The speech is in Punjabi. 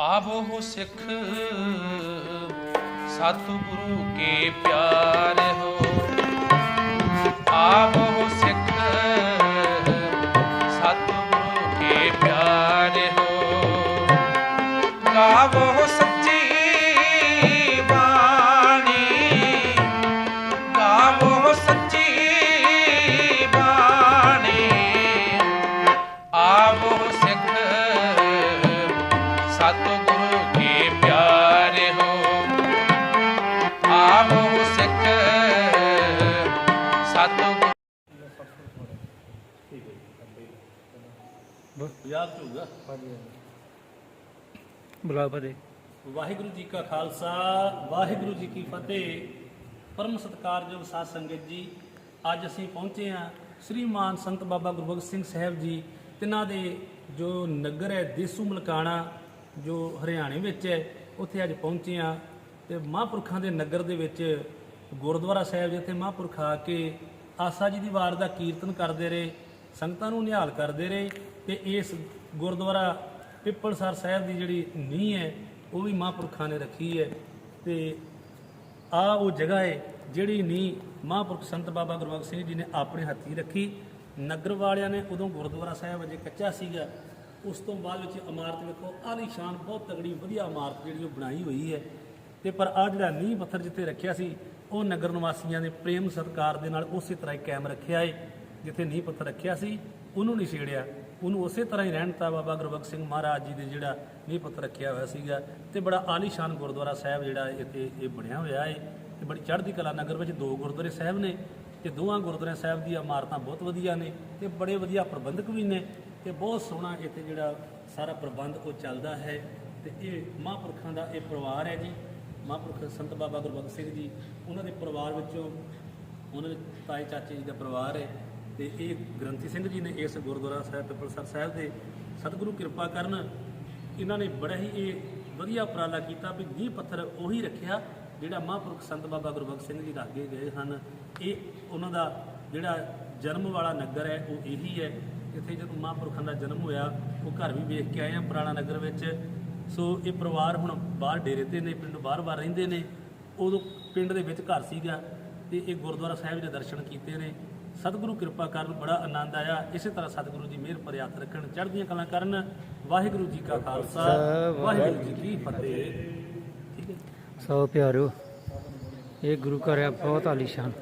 ਆਵੋ ਸਿੱਖ ਸਤਿਗੁਰੂ ਕੇ ਪਿਆਰ ਯਾਦ ਹੋਊਗਾ। ਬੁਲਾ ਫਤਿਹ ਵਾਹਿਗੁਰੂ ਜੀ ਕਾ ਖਾਲਸਾ ਵਾਹਿਗੁਰੂ ਜੀ ਕੀ ਫਤਿਹ। ਪਰਮ ਸਤਿਕਾਰਯੋਗ ਸਾਧ ਸੰਗਤ ਜੀ ਅੱਜ ਅਸੀਂ ਪਹੁੰਚੇ ਹਾਂ ਸ੍ਰੀ ਮਾਨ ਸੰਤ ਬਾਬਾ ਗੁਰਬਖਸ਼ ਸਿੰਘ ਸਾਹਿਬ ਜੀ ਤਿਨਾਂ ਦੇ ਜੋ ਨਗਰ ਹੈ ਦੇਸੂ ਮਲਕਾਣਾ ਜੋ ਹਰਿਆਣੇ ਵਿੱਚ ਹੈ ਉੱਥੇ ਅੱਜ ਪਹੁੰਚੇ ਹਾਂ। ਤੇ ਮਹਾਂਪੁਰਖਾਂ ਦੇ ਨਗਰ ਦੇ ਵਿੱਚ ਗੁਰਦੁਆਰਾ ਸਾਹਿਬ ਜਿੱਥੇ ਮਹਾਂਪੁਰਖ ਆ ਕੇ ਆਸਾ ਜੀ ਦੀ ਵਾਰ ਦਾ ਕੀਰਤਨ ਕਰਦੇ ਰਹੇ। ਸੰਗਤਾਂ ਨੂੰ ਨਿਹਾਲ ਕਰਦੇ ਰਹੇ ਤੇ ਇਸ ਗੁਰਦੁਆਰਾ ਪਿੱਪਲਸਰ ਸਾਹਿਬ ਦੀ ਜਿਹੜੀ ਨੀਂਹ ਹੈ, ਉਹ ਵੀ ਮਹਾਂਪੁਰਖਾਂ ਨੇ ਰੱਖੀ ਹੈ ਤੇ ਆ ਉਹ ਜਗ੍ਹਾ ਹੈ ਜਿਹੜੀ ਨੀਂਹ ਮਹਾਂਪੁਰਖ ਸੰਤ ਬਾਬਾ ਗੁਰਬਖਸ਼ ਸਿੰਘ ਜੀ ਨੇ ਆਪਣੇ ਹੱਥੀਂ ਰੱਖੀ। ਨਗਰ ਵਾਲਿਆਂ ਨੇ ਉਦੋਂ ਗੁਰਦੁਆਰਾ ਸਾਹਿਬ ਅਜੇ ਕੱਚਾ ਸੀਗਾ, ਉਸ ਤੋਂ ਬਾਅਦ ਵਿੱਚ ਇਮਾਰਤ ਵੇਖੋ ਆਲੀਸ਼ਾਨ ਬਹੁਤ ਤਗੜੀ ਵਧੀਆ ਇਮਾਰਤ ਜਿਹੜੀ ਉਹ ਬਣਾਈ ਹੋਈ ਹੈ। ਤੇ ਪਰ ਆ ਜਿਹੜਾ ਨੀਂਹ ਪੱਥਰ ਜਿੱਥੇ ਰੱਖਿਆ ਸੀ, ਉਹ ਨਗਰ ਨਿਵਾਸੀਆਂ ਨੇ ਪ੍ਰੇਮ ਸਤਿਕਾਰ ਦੇ ਨਾਲ ਉਸੇ ਤਰ੍ਹਾਂ ਹੀ ਕਾਇਮ ਰੱਖਿਆ ਏ ਜਿੱਥੇ ਨੀਂਹ ਪੱਥਰ ਰੱਖਿਆ ਸੀ, ਉਹਨੂੰ ਨਹੀਂ ਛੇੜਿਆ। ਉਹਨੂੰ ਉਸੇ ਤਰ੍ਹਾਂ ਹੀ ਰਹਿਣ ਤਾ ਬਾਬਾ ਗੁਰਬਖਸ਼ ਸਿੰਘ ਮਹਾਰਾਜ ਜੀ ਦੇ ਜਿਹੜਾ ਨੀਂਹ ਪੱਥਰ ਰੱਖਿਆ ਹੋਇਆ ਸੀਗਾ ਤੇ ਬੜਾ ਆਲੀਸ਼ਾਨ ਗੁਰਦੁਆਰਾ ਸਾਹਿਬ ਜਿਹੜਾ ਇੱਥੇ ਇਹ ਬਣਿਆ ਹੋਇਆ ਹੈ ਤੇ ਬੜੀ ਚੜ੍ਹਦੀ ਕਲਾ ਨਗਰ ਵਿੱਚ ਦੋ ਗੁਰਦੁਆਰੇ ਸਾਹਿਬ ਨੇ ਤੇ ਦੋਵਾਂ ਗੁਰਦੁਆਰਿਆਂ ਸਾਹਿਬ ਦੀਆਂ ਇਮਾਰਤਾਂ ਬਹੁਤ ਵਧੀਆ ਨੇ ਤੇ ਬੜੇ ਵਧੀਆ ਪ੍ਰਬੰਧਕ ਵੀ ਨੇ ਤੇ ਬਹੁਤ ਸੋਹਣਾ ਇੱਥੇ ਜਿਹੜਾ ਸਾਰਾ ਪ੍ਰਬੰਧ ਉਹ ਚੱਲਦਾ ਹੈ ਤੇ ਇਹ ਮਹਾਂਪੁਰਖਾਂ ਦਾ ਇਹ ਪਰਿਵਾਰ ਹੈ ਜੀ। ਮਹਾਂਪੁਰਖ ਸੰਤ ਬਾਬਾ ਗੁਰਬਖਸ਼ ਸਿੰਘ ਜੀ, ਉਹਨਾਂ ਦੇ ਪਰਿਵਾਰ ਵਿੱਚੋਂ, ਉਹਨਾਂ ਦੇ ਤਾਏ ਚਾਚੇ ਜੀ ਦਾ ਪਰਿਵਾਰ ਹੈ। ਤੇ ਇਹ ਗ੍ਰੰਥੀ ਸਿੰਘ ਜੀ ਨੇ ਇਸ ਗੁਰਦੁਆਰਾ ਸਾਹਿਬ ਪਿਪਲਸਰ ਸਾਹਿਬ ਦੇ ਸਤਿਗੁਰੂ ਕਿਰਪਾ ਕਰਨ ਇਹਨਾਂ ਨੇ ਬੜਾ ਹੀ ਇਹ ਵਧੀਆ ਉਪਰਾਲਾ ਕੀਤਾ ਵੀ ਨੀਂਹ ਪੱਥਰ ਉਹੀ ਰੱਖਿਆ ਜਿਹੜਾ ਮਹਾਂਪੁਰਖ ਸੰਤ ਬਾਬਾ ਗੁਰਬਖਸ਼ ਸਿੰਘ ਜੀ ਰੱਖ ਕੇ ਗਏ ਹਨ। ਇਹ ਉਹਨਾਂ ਦਾ ਜਿਹੜਾ ਜਨਮ ਵਾਲਾ ਨਗਰ ਹੈ, ਉਹ ਇਹੀ ਹੈ। ਇੱਥੇ ਜਦੋਂ ਮਹਾਂਪੁਰਖਾਂ ਦਾ ਜਨਮ ਹੋਇਆ, ਉਹ ਘਰ ਵੀ ਵੇਖ ਕੇ ਆਏ ਆ ਪੁਰਾਣਾ ਨਗਰ ਵਿੱਚ। ਸੋ ਇਹ ਪਰਿਵਾਰ ਹੁਣ ਬਾਹਰ ਡੇਰੇ ਤੇ ਨੇ, ਪਿੰਡ ਬਾਹਰ-ਬਾਹਰ ਰਹਿੰਦੇ ਨੇ। ਉਦੋਂ ਪਿੰਡ ਦੇ ਵਿੱਚ ਘਰ ਸੀਗਾ ਤੇ ਇਹ ਗੁਰਦੁਆਰਾ ਸਾਹਿਬ ਦੇ ਦਰਸ਼ਨ ਕੀਤੇ ਨੇ। ਸਤਿਗੁਰੂ ਕਿਰਪਾ ਕਰਨ ਬੜਾ ਆਨੰਦ ਆਇਆ। ਇਸੇ ਤਰ੍ਹਾਂ ਸਤਿਗੁਰੂ ਜੀ ਮਿਹਰ ਹੱਥ ਰੱਖਣ ਚੜ੍ਹਦੀਆਂ ਕਲਾਂ ਕਰਨ। ਵਾਹਿਗੁਰੂ ਜੀ ਕਾ ਖਾਲਸਾ ਵਾਹਿਗੁਰੂ ਜੀ ਕੀ ਫਤਿਹ। ਠੀਕ ਹੈ। ਸੋ ਪਿਆਰੋ ਇਹ ਗੁਰੂ ਘਰ ਹੈ ਬਹੁਤ ਆਲੀਸ਼ਾਨ।